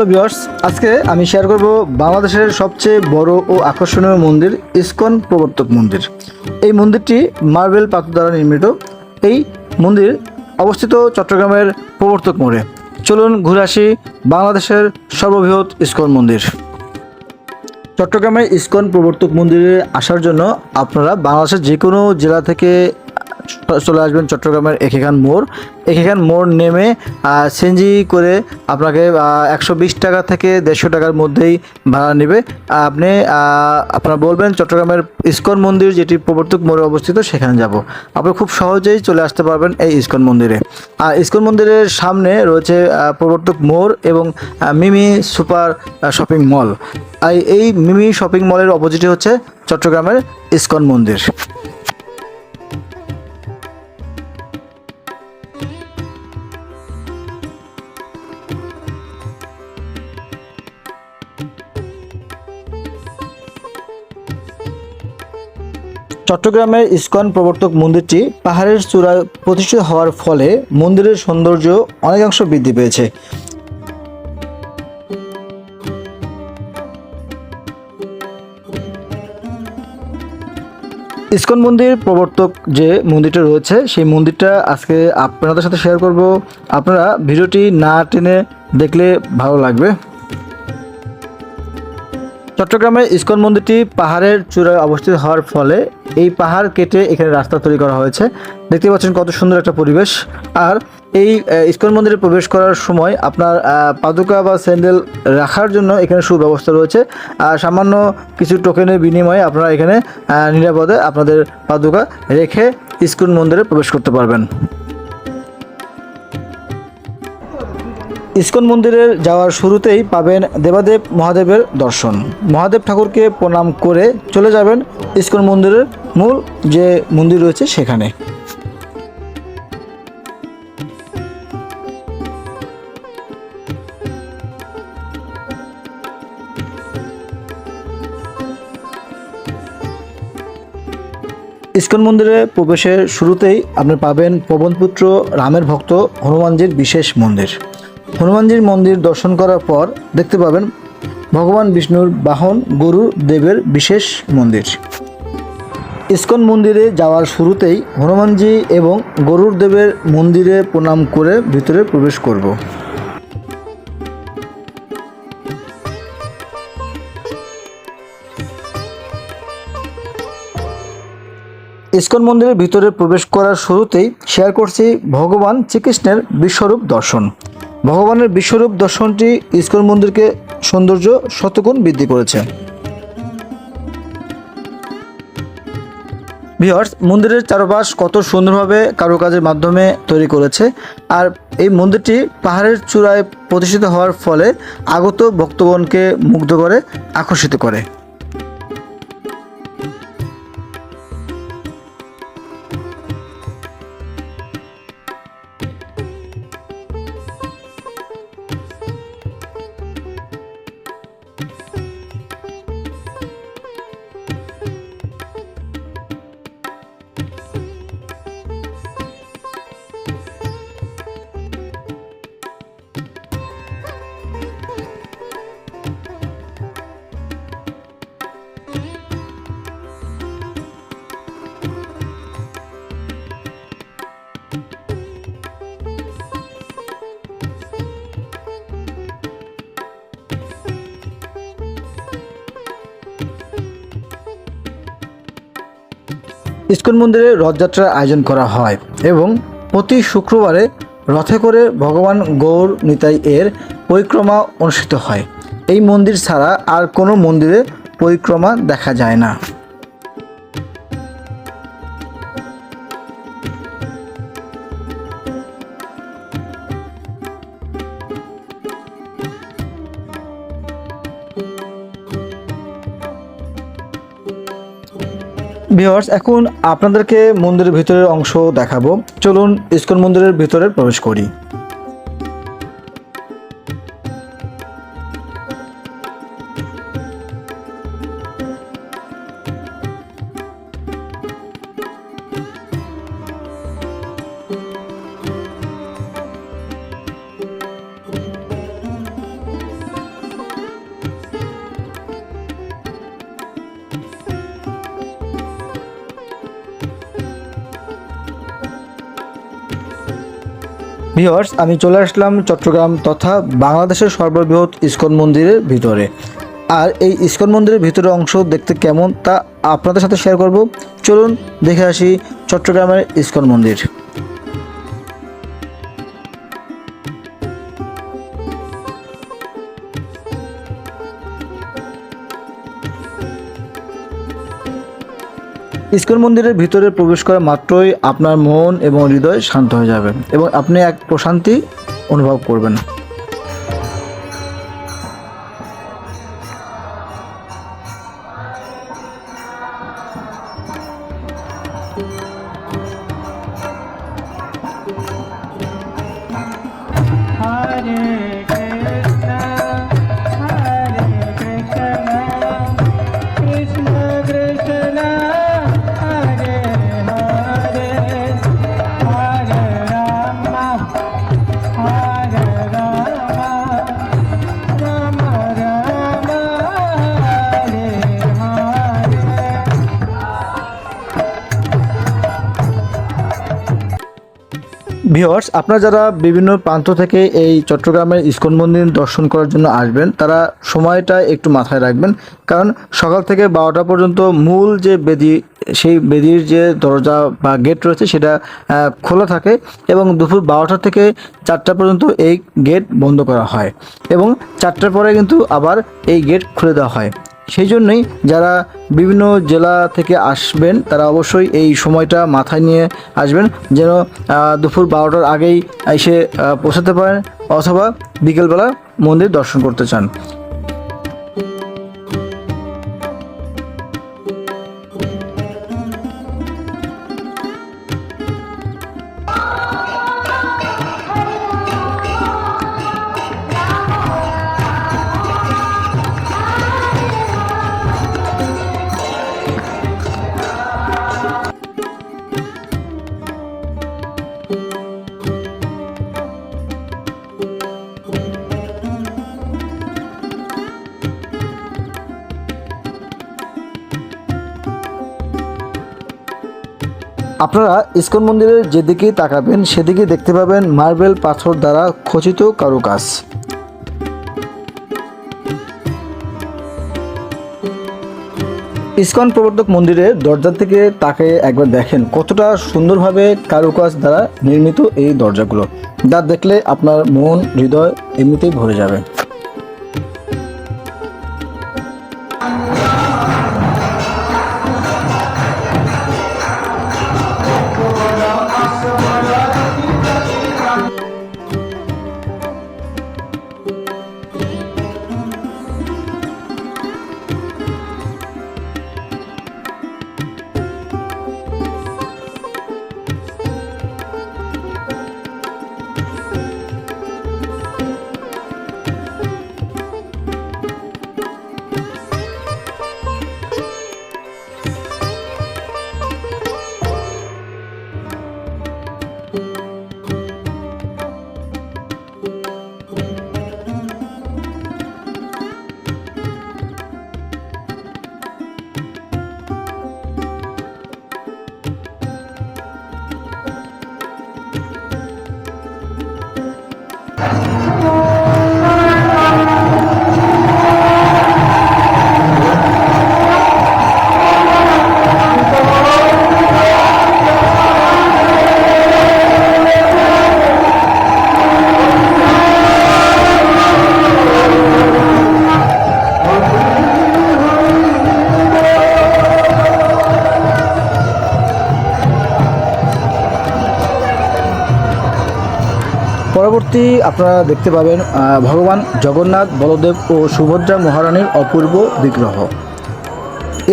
Hello viewers, আজকে আমি share করব বাংলাদেশের সবচেয়ে বড় ও আকর্ষণীয় মন্দির, ইসকন প্রবর্তক মন্দির। এই মন্দিরটি মার্বেল পাথর দ্বারা নির্মিত। এই মন্দির অবস্থিত চট্টগ্রামের প্রবর্তক মোড়ে। চলুন ঘুরে আসি বাংলাদেশের সর্ববৃহৎ ইসকন মন্দির। চট্টগ্রামের ইসকন প্রবর্তক মন্দিরে আসার জন্য আপনারা বাংলাদেশের যে কোনো জেলা থেকে চলে আসবেন চট্টগ্রামের একেখান মোড়। একেখান মোড় নেমে সেনজি করে আপনাকে একশো বিশ টাকা থেকে দেড়শো টাকার মধ্যেই ভাড়া নেবে। আপনি আপনারা বলবেন চট্টগ্রামের ইস্কন মন্দির, যেটি প্রবর্তক মোড়ে অবস্থিত, সেখানে যাব। আপনি খুব সহজেই চলে আসতে পারবেন এই ইস্কন মন্দিরে। আর ইস্কন মন্দিরের সামনে রয়েছে প্রবর্তক মোড় এবং মিমি সুপার শপিং মল। এই মিমি শপিং মলের অপোজিটে হচ্ছে চট্টগ্রামের ইস্কন মন্দির। চট্টগ্রামের ইস্কন প্রবর্তক মন্দিরটি পাহাড়ের চূড়ায় প্রতিষ্ঠিত হওয়ার ফলে মন্দিরের সৌন্দর্য অনেকাংশ বৃদ্ধি পেয়েছে। ইস্কন মন্দির প্রবর্তক যে মন্দিরটা রয়েছে, সেই মন্দিরটা আজকে আপনাদের সাথে শেয়ার করব। আপনারা ভিডিওটি না টেনে দেখলে ভালো লাগবে। চট্টগ্রামের ইসকন মন্দিরটি পাহাড়ের চূড়ায় অবস্থিত হওয়ার ফলে এই পাহাড় কেটে এখানে রাস্তা তৈরি করা হয়েছে। দেখতে পাচ্ছেন কত সুন্দর একটা পরিবেশ। আর এই ইস্কন মন্দিরে প্রবেশ করার সময় আপনার পাদুকা বা স্যান্ডেল রাখার জন্য এখানে সুব্যবস্থা রয়েছে। আর সামান্য কিছু টোকেনের বিনিময়ে আপনারা এখানে নিরাপদে আপনাদের পাদুকা রেখে ইস্কন মন্দিরে প্রবেশ করতে পারবেন। ইসকন মন্দিরের যাওয়ার শুরুতেই পাবেন দেবাদেব মহাদেবের দর্শন। মহাদেব ঠাকুরকে প্রণাম করে চলে যাবেন ইস্কন মন্দিরের মূল যে মন্দির রয়েছে সেখানে। ইস্কন মন্দিরে প্রবেশের শুরুতেই আপনি পাবেন পবনপুত্র রামের ভক্ত হনুমানজির বিশেষ মন্দির। হনুমানজির মন্দির দর্শন করার পর দেখতে পাবেন ভগবান বিষ্ণুর বাহন গরুর দেবের বিশেষ মন্দির। ইস্কন মন্দিরে যাওয়ার শুরুতেই হনুমানজি এবং গরুর দেবের মন্দিরে প্রণাম করে ভিতরে প্রবেশ করব। ইস্কন মন্দিরের ভিতরে প্রবেশ করার শুরুতেই শেয়ার করছি ভগবান শ্রীকৃষ্ণের বিশ্বরূপ দর্শন। ভগবানের বিশ্বরূপ দর্শনটি ইস্কন মন্দিরকে সৌন্দর্য শতগুণ বৃদ্ধি করেছে। ভিওর্স মন্দিরের চারপাশ কত সুন্দরভাবে কারুকাজের মাধ্যমে তৈরি করেছে আর এই মন্দিরটি পাহাড়ের চূড়ায় প্রতিষ্ঠিত হওয়ার ফলে আগত ভক্তগণকে মুগ্ধ করে, আকর্ষিত করে। ইসকন মন্দিরে রথযাত্রার আয়োজন করা হয় এবং প্রতি শুক্রবারে রথে করে ভগবান গৌর নিতাই এর পরিক্রমা অনুষ্ঠিত হয়। এই মন্দির ছাড়া আর কোনো মন্দিরে পরিক্রমা দেখা যায় না। ভিওয়ার্স এখন আপনাদেরকে মন্দিরের ভিতরের অংশ দেখাবো। চলুন ইস্কন মন্দিরের ভিতরে প্রবেশ করি। ভিওয়ার্স আমি চলে আসলাম চট্টগ্রাম তথা বাংলাদেশের সর্ববৃহৎ ইস্কন মন্দিরের ভিতরে। আর এই ইস্কন মন্দিরের ভিতরের অংশ দেখতে কেমন তা আপনাদের সাথে শেয়ার করব। চলুন দেখে আসি চট্টগ্রামের ইস্কন মন্দির। ইস্কন মন্দিরের ভিতরে প্রবেশ করা মাত্রই আপনার মন এবং হৃদয় শান্ত হয়ে যাবে এবং আপনি এক প্রশান্তি অনুভব করবেন। ভিওয়ার্স আপনারা যারা বিভিন্ন প্রান্ত থেকে এই চট্টগ্রামের ইস্কন মন্দির দর্শন করার জন্য আসবেন, তারা সময়টা একটু মাথায় রাখবেন। কারণ সকাল থেকে বারোটা পর্যন্ত মূল যে বেদি, সেই বেদির যে দরজা বা গেট রয়েছে, সেটা খোলা থাকে এবং দুপুর বারোটা থেকে চারটা পর্যন্ত এই গেট বন্ধ করা হয় এবং চারটার পরে কিন্তু আবার এই গেট খুলে দেওয়া হয়। সেই জন্যই যারা বিভিন্ন জেলা থেকে আসবেন, তারা অবশ্যই এই সময়টা মাথায় নিয়ে আসবেন যেন দুপুর বারোটার আগেই এসে পৌঁছাতে পারেন অথবা বিকেলবেলা মন্দির দর্শন করতে চান। আপনারা ইস্কন মন্দিরের যেদিকেই তাকাবেন সেদিকে দেখতে পাবেন মার্বেল পাথর দ্বারা খচিত কারুকাজ। ইস্কন প্রবর্তক মন্দিরের দরজা থেকে তাকে একবার দেখেন। কতটা সুন্দরভাবে কারুকাজ দ্বারা নির্মিত এই দরজাগুলো। যা দেখলে আপনার মন, হৃদয় এমনিতেই ভরে যাবে। পরবর্তী আপনারা দেখতে পাবেন ভগবান জগন্নাথ, বলদেব ও সুভদ্রা মহারানীর অপূর্ব বিগ্রহ।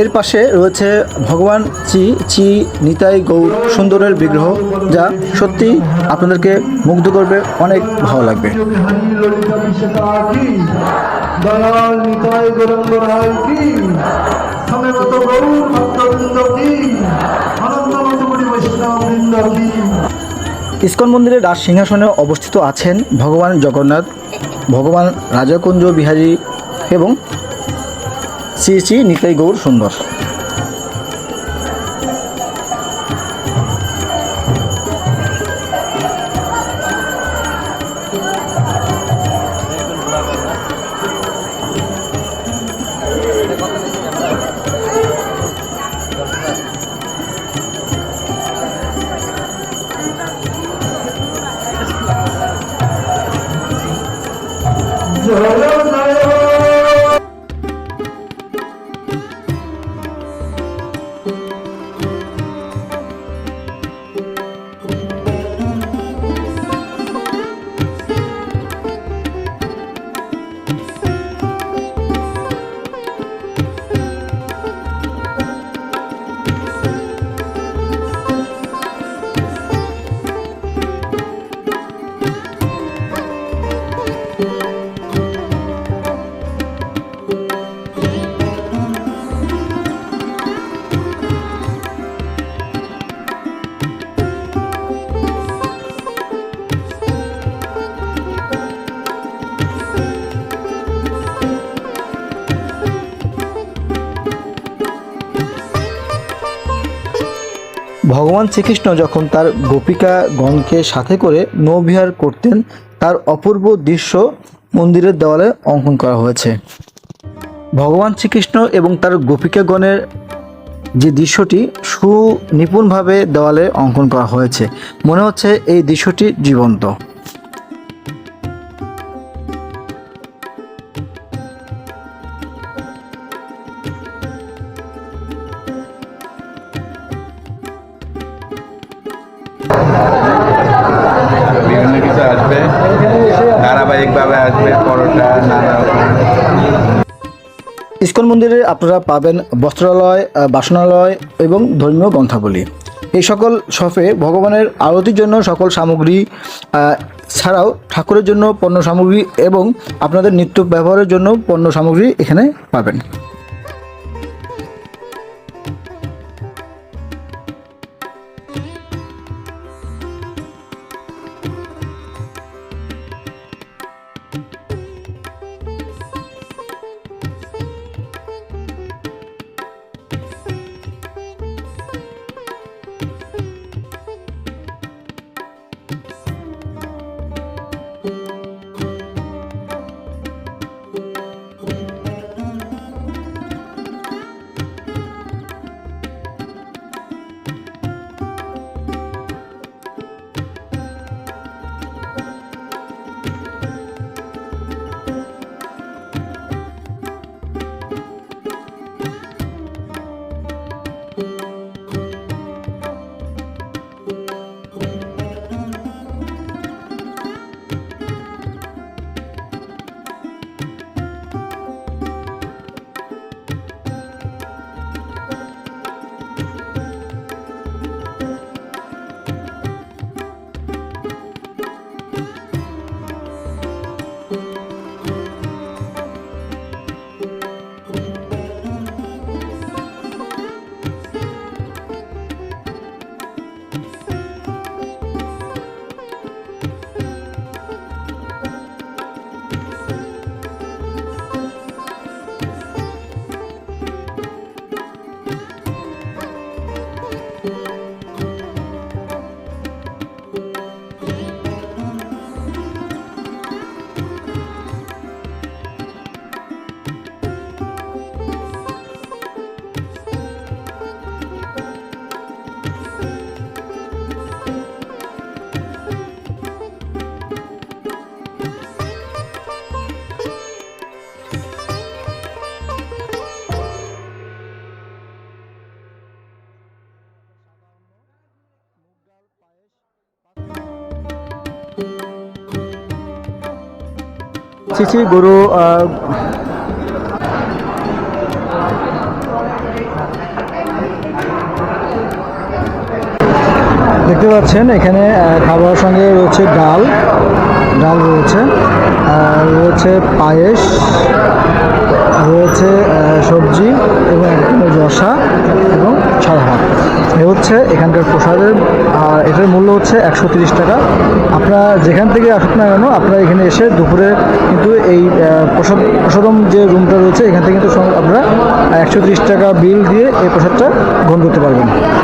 এর পাশে রয়েছে ভগবান চি চি নিতাই গৌর সুন্দরের বিগ্রহ, যা সত্যি আপনাদেরকে মুগ্ধ করবে, অনেক ভালো লাগবে। দয়াল নিতাই ইস্কন মন্দিরের রাজ সিংহাসনে অবস্থিত আছেন ভগবান জগন্নাথ, ভগবান রাজাকুঞ্জ বিহারী এবং শ্রী শ্রী নিতাই গৌর সুন্দর। ভগবান শ্রীকৃষ্ণ যখন তার গোপিকা গণকে সাথে করে নৌবিহার করতেন, তার অপূর্ব দৃশ্য মন্দিরের দেওয়ালে অঙ্কন করা হয়েছে। ভগবান শ্রীকৃষ্ণ এবং তার গোপিকাগণের যে দৃশ্যটি সুনিপুণভাবে দেওয়ালে অঙ্কন করা হয়েছে। মনে হচ্ছে এই দৃশ্যটি জীবন্ত। ধারাবাহিকভাবে আসবে, পরোটা, নানা ইস্কন মন্দিরে আপনারা পাবেন বস্ত্রালয় বাসনালয় এবং ধর্মীয় গ্রন্থাবলী। এই সকল শফে ভগবানের আরতির জন্য সকল সামগ্রী ছাড়াও ঠাকুরের জন্য পণ্য সামগ্রী এবং আপনাদের নিত্য ব্যবহারের জন্য পণ্য সামগ্রী এখানে পাবেন। চিচি গরু দেখতে পাচ্ছেন এখানে আহ, খাবারের সঙ্গে রয়েছে ডাল ডাল রয়েছে রয়েছে পায়েস রয়েছে সবজি এবং রসা এবং ছাড়া এ হচ্ছে এখানকার প্রসাদের, আর এটার মূল্য হচ্ছে একশো তিরিশ টাকা। আপনারা যেখান থেকে আসুক না কেন, আপনারা এখানে এসে দুপুরে কিন্তু এই প্রসাদ, প্রসাদম যে রুমটা রয়েছে, এখান থেকে কিন্তু আপনারা একশো তিরিশ টাকা বিল দিয়ে এই প্রসাদটা গ্রহণ করতে পারবেন।